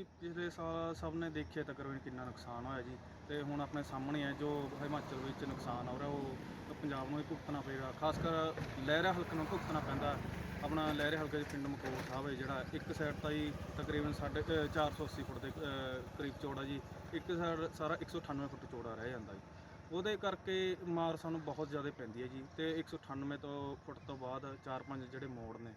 ਜੀ ਪਿਛਲੇ ਸਾਲ ਸਭ ਨੇ ਦੇਖਿਆ ਤਕਰੀਬਨ ਕਿੰਨਾ ਨੁਕਸਾਨ ਹੋਇਆ ਜੀ। ਤੇ ਹੁਣ ਆਪਣੇ ਸਾਹਮਣੇ ਹੈ ਜੋ ਹਿਮਾਚਲ ਵਿੱਚ ਨੁਕਸਾਨ ਹੋ ਰਿਹਾ ਉਹ ਪੰਜਾਬ ਨੂੰ ਹੀ ਭੁਗਤਣਾ ਪਏਗਾ। ਖਾਸ ਕਰ ਲਹਿਰਾ ਹਲਕੇ ਨੂੰ ਭੁਗਤਣਾ ਪੈਂਦਾ। ਆਪਣਾ ਲਹਿਰੇ ਹਲਕੇ ਦੇ ਪਿੰਡ ਮਕੋੜ ਸਾਹਿਬ ਹੈ ਜਿਹੜਾ ਇੱਕ ਸਾਈਡ ਤਾਂ ਹੀ ਤਕਰੀਬਨ ਸਾਢੇ ਅ, 480 ਫੁੱਟ ਦੇ ਕਰੀਬ ਚੌੜਾ ਜੀ। ਇੱਕ ਸਾਈਡ ਸਾਰਾ 198 ਫੁੱਟ ਚੌੜਾ ਰਹਿ ਜਾਂਦਾ ਜੀ। ਉਹਦੇ ਕਰਕੇ ਮਾਰ ਸਾਨੂੰ ਬਹੁਤ ਜ਼ਿਆਦਾ ਪੈਂਦੀ ਹੈ ਜੀ। ਤੇ 198 ਤੋਂ ਫੁੱਟ ਤੋਂ ਬਾਅਦ ਚਾਰ ਪੰਜ ਜਿਹੜੇ ਮੋੜ ਨੇ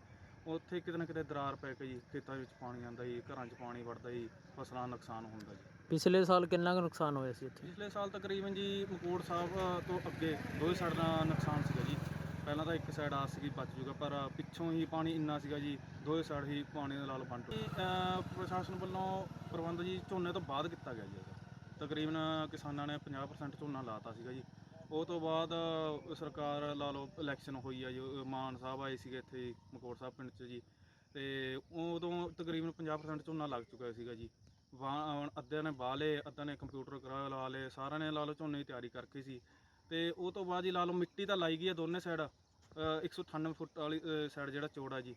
ਉੱਥੇ ਕਿਤੇ ਨਾ ਕਿਤੇ ਦਰਾਰ ਪੈ ਕੇ ਜੀ ਖੇਤਾਂ ਵਿੱਚ ਪਾਣੀ ਆਉਂਦਾ ਜੀ ਘਰਾਂ 'ਚ ਪਾਣੀ ਵੜਦਾ ਜੀ ਫਸਲਾਂ ਦਾ ਨੁਕਸਾਨ ਹੁੰਦਾ ਜੀ। ਪਿਛਲੇ ਸਾਲ ਕਿੰਨਾ ਕੁ ਨੁਕਸਾਨ ਹੋਇਆ ਸੀ ਇੱਥੇ? ਪਿਛਲੇ ਸਾਲ ਤਕਰੀਬਨ ਜੀ ਮਕੋੜ ਸਾਹਿਬ ਤੋਂ ਅੱਗੇ ਦੋਵੇਂ ਸਾਈਡ ਦਾ ਨੁਕਸਾਨ ਸੀਗਾ ਜੀ। ਪਹਿਲਾਂ ਤਾਂ ਇੱਕ ਸਾਈਡ ਆ ਸੀਗੀ ਬਚ ਜੂਗਾ ਪਰ ਪਿੱਛੋਂ ਹੀ ਪਾਣੀ ਇੰਨਾ ਸੀਗਾ ਜੀ ਦੋਵੇਂ ਸਾਈਡ ਹੀ ਪਾਣੀ ਦੇ ਨਾਲ ਬੰਟ ਪ੍ਰਸ਼ਾਸਨ ਵੱਲੋਂ ਪ੍ਰਬੰਧ ਜੀ ਝੋਨੇ ਤੋਂ ਬਾਅਦ ਕੀਤਾ ਗਿਆ ਜੀ। ਤਕਰੀਬਨ ਕਿਸਾਨਾਂ ਨੇ 50% ਝੋਨਾ ਲਾਤਾ ਸੀਗਾ ਜੀ। ਉਹ ਤੋਂ ਬਾਅਦ ਸਰਕਾਰ ਲਾ ਲਓ ਇਲੈਕਸ਼ਨ ਹੋਈ ਆ ਜੀ ਮਾਨ ਸਾਹਿਬ ਆਏ ਸੀਗੇ ਇੱਥੇ ਮਕੋੜ ਸਾਹਿਬ ਪਿੰਡ 'ਚ ਜੀ। ਤੇ ਉਦੋਂ ਤਕਰੀਬਨ 50% ਝੋਨਾ ਲੱਗ ਚੁੱਕਾ ਸੀਗਾ ਜੀ। ਵਾਹ ਅੱਧਿਆਂ ਨੇ ਵਾਹ ਲਏ, ਅੱਧਿਆਂ ਨੇ ਕੰਪਿਊਟਰ ਕਰਾ ਲਾ ਲਏ, ਸਾਰਿਆਂ ਨੇ ਲਾ ਲਓ ਝੋਨੇ ਦੀ ਤਿਆਰੀ ਕਰਕੇ ਸੀ। ਤੇ ਉਹ ਤੋਂ ਬਾਅਦ ਜੀ ਲਾ ਲਓ ਮਿੱਟੀ ਤਾਂ ਲਾਈ ਗਈ ਆ ਦੋਨੇ ਸਾਈਡ 198 ਫੁੱਟ ਵਾਲੀ ਸਾਈਡ ਜਿਹੜਾ ਚੌੜਾ ਜੀ।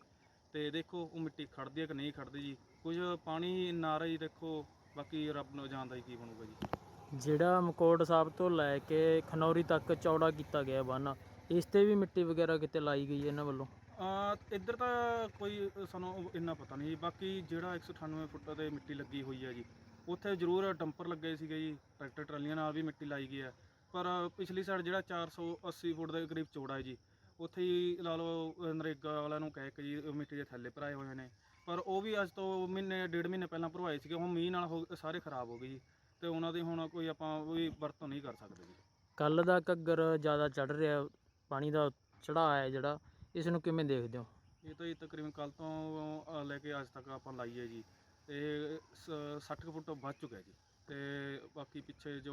ਤੇ ਦੇਖੋ ਉਹ ਮਿੱਟੀ ਖੜਦੀ ਹੈ ਕਿ ਨਹੀਂ ਖੜਦੀ ਜੀ। ਕੁਝ ਪਾਣੀ ਇੰਨਾ ਆ ਰਿਹਾ ਜੀ ਦੇਖੋ, ਬਾਕੀ ਰੱਬ ਨੂੰ ਜਾਣਦਾ ਜੀ ਕੀ ਬਣੂਗਾ ਜੀ। ਜਿਹੜਾ ਮਕੋੜ ਸਾਹਿਬ ਤੋਂ ਲੈ ਕੇ ਖਨੌਰੀ ਤੱਕ ਚੌੜਾ ਕੀਤਾ ਗਿਆ ਬੰਨ, ਇਸ ਤੇ ਵੀ ਮਿੱਟੀ ਵਗੈਰਾ ਕਿਤੇ ਲਾਈ ਗਈ ਹੈ ਇਹਨਾਂ ਵੱਲੋਂ? ਆ ਇੱਧਰ ਤਾਂ ਕੋਈ ਸਾਨੂੰ ਇੰਨਾ ਪਤਾ ਨਹੀਂ ਜੀ, ਬਾਕੀ ਜਿਹੜਾ 198 ਫੁੱਟ ਤੇ ਮਿੱਟੀ ਲੱਗੀ ਹੋਈ ਹੈ ਜੀ, ਉੱਥੇ ਜ਼ਰੂਰ ਡੰਪਰ ਲੱਗੇ ਸੀਗੇ ਜੀ, ਟਰੈਕਟਰ ਟਰਾਲੀਆਂ ਨਾਲ ਵੀ ਮਿੱਟੀ ਲਾਈ ਗਈ ਹੈ, ਪਰ ਪਿਛਲੀ ਸਾਈਡ ਜਿਹੜਾ 480 ਫੁੱਟ ਦੇ ਕਰੀਬ ਚੌੜਾ ਹੈ ਜੀ, ਉੱਥੇ ਹੀ ਲਾ ਲਓ ਨਰੇਗਾ ਵਾਲਿਆਂ ਨੂੰ ਕਹਿ ਕੇ ਜੀ ਮਿੱਟੀ ਦੇ ਥੱਲੇ ਭਰਾਏ ਹੋਏ ਨੇ, ਪਰ ਉਹ ਵੀ ਅੱਜ ਤੋਂ ਮਹੀਨੇ, ਡੇਢ ਮਹੀਨੇ ਪਹਿਲਾਂ ਭਰਵਾਏ ਸੀਗੇ, ਹੁਣ ਮੀਂਹ ਨਾਲ ਹੋ, ਸਾਰੇ ਖਰਾਬ ਹੋ ਗਏ ਜੀ। ਤੇ ਉਹਨਾਂ ਦੀ ਹੁਣ ਕੋਈ ਆਪਾਂ ਵੀ ਵਰਤੋਂ ਨਹੀਂ ਕਰ ਸਕਦੇ ਜੀ। ਕੱਲ ਦਾ ਘੱਗਰ ਜ਼ਿਆਦਾ ਚੜ ਰਿਹਾ ਪਾਣੀ ਦਾ ਚੜਾਅ ਹੈ ਜਿਹੜਾ ਇਸ ਨੂੰ ਕਿਵੇਂ ਦੇਖਦੇ ਹੋ? ਇਹ ਤਾਂ ਜੀ ਤਕਰੀਬਨ ਕੱਲ ਤੋਂ ਅ, ਲੈ ਕੇ ਅੱਜ ਤੱਕ ਆਪਾਂ ਲਾਈਏ ਜੀ। ਤੇ ਸ- 60 ਕੁ ਫੁੱਟ ਵੱਧ ਚੁੱਕਿਆ ਜੀ। ਤੇ ਬਾਕੀ ਪਿੱਛੇ ਜੋ